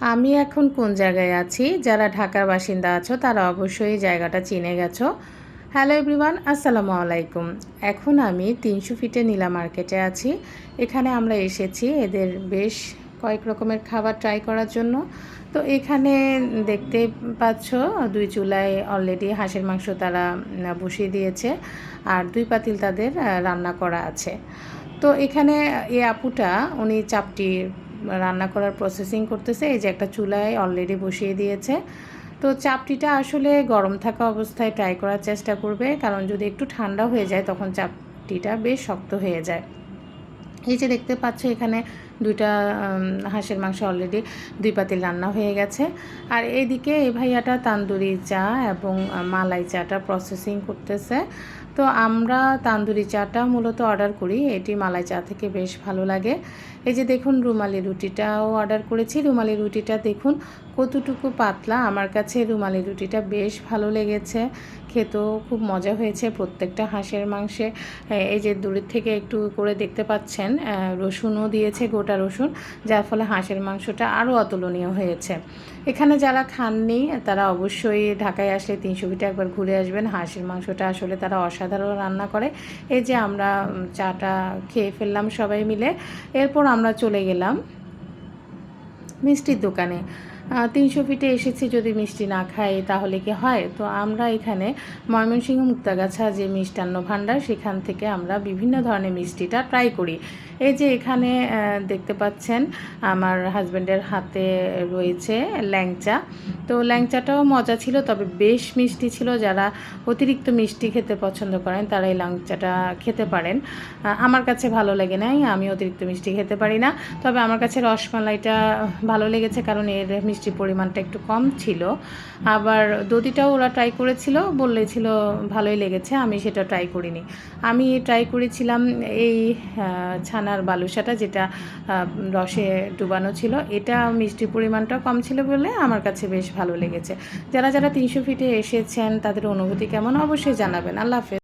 আমি এখন কোন জায়গায় আছি? যারা ঢাকার বাসিন্দা আছো, তারা অবশ্যই জায়গাটা চিনে গেছো। হ্যালো এভরিওয়ান আসসালামু আলাইকুম। এখন আমি তিনশো ফিটে নীলা মার্কেটে আছি। এখানে আমরা এসেছি এদের বেশ কয়েক রকমের খাবার ট্রাই করার জন্য। তো এখানে দেখতে পাচ্ছ, দুই চুলায় অলরেডি হাঁসের মাংস তারা বসিয়ে দিয়েছে আর দুই পাতিল তাদের রান্না করা আছে। তো এখানে এই আপুটা, উনি চাপটি রান্না করার প্রসেসিং করতেছে। এই যে একটা চুলায় অলরেডি বসিয়ে দিয়েছে। তো চাপটিটা আসলে গরম থাকা অবস্থায় ট্রাই করার চেষ্টা করবে। কারণ যদি একটু ঠান্ডা হয়ে যায়, তখন চাপটিটা বেশ শক্ত হয়ে যায়। এই যে দেখতে পাচ্ছ এখানে দুইটা হাঁসের মাংস অলরেডি দুই পাতিল রান্না হয়ে গেছে। আর এইদিকে এই ভাইয়াটা তান্দুরি চা এবং মালাই চাটা প্রসেসিং করতেছে। তো আমরা তান্দুরি চাটা মূলত অর্ডার করি। এটি মালাই চা থেকে বেশ ভালো লাগে। এই যে দেখুন রুমালি রুটিটাও অর্ডার করেছি। রুমালি রুটিটা দেখুন কতটুকু পাতলা। আমার কাছে রুমালি রুটিটা বেশ ভালো লেগেছে। খেতেও খুব মজা হয়েছে প্রত্যেকটা হাঁসের মাংসে। এই যে দূরের থেকে একটু করে দেখতে পাচ্ছেন রসুনও দিয়েছে গোটা রসুন, যার ফলে হাঁসের মাংসটা আরও অতুলনীয় হয়েছে। এখানে যারা খাননি, তারা অবশ্যই ঢাকায় আসলে তিনশো ফিটে একবার ঘুরে আসবেন। হাঁসের মাংসটা আসলে তারা অসাধারণ রান্না করে। এই যে আমরা চাটা খেয়ে ফেললাম সবাই মিলে। এরপর আমরা চলে গেলাম মিষ্টির দোকানে। তিনশো ফিটে এসেছি, যদি মিষ্টি না খাই তাহলে কি হয়? তো আমরা এখানে ময়মনসিংহ মুক্তাগাছা যে মিষ্টান্ন ভাণ্ডার, সেখান থেকে আমরা বিভিন্ন ধরনের মিষ্টিটা ট্রাই করি। এই যে এখানে দেখতে পাচ্ছেন আমার হাজব্যান্ডের হাতে রয়েছে ল্যাংচা। তো ল্যাংচাটাও মজা ছিল, তবে বেশ মিষ্টি ছিল। যারা অতিরিক্ত মিষ্টি খেতে পছন্দ করেন, তারা এই ল্যাংচাটা খেতে পারেন। আমার কাছে ভালো লাগে নাই, আমি অতিরিক্ত মিষ্টি খেতে পারি না। তবে আমার কাছে রসমালাইটা ভালো লেগেছে, কারণ এর মিষ্টির পরিমাণটা একটু কম ছিল। আবার দধিটাও ওরা ট্রাই করেছিল, বললেছিল ভালোই লেগেছে, আমি সেটা ট্রাই করিনি। আমি ট্রাই করেছিলাম এই ছানার বালুসাটা যেটা রসে ডুবানো ছিল। এটা মিষ্টির পরিমাণটা কম ছিল বলে আমার কাছে বেশ ভালো লেগেছে। যারা যারা তিনশো ফিটে এসেছেন, তাদের অনুভূতি কেমন অবশ্যই জানাবেন। আল্লাহ হাফেজ।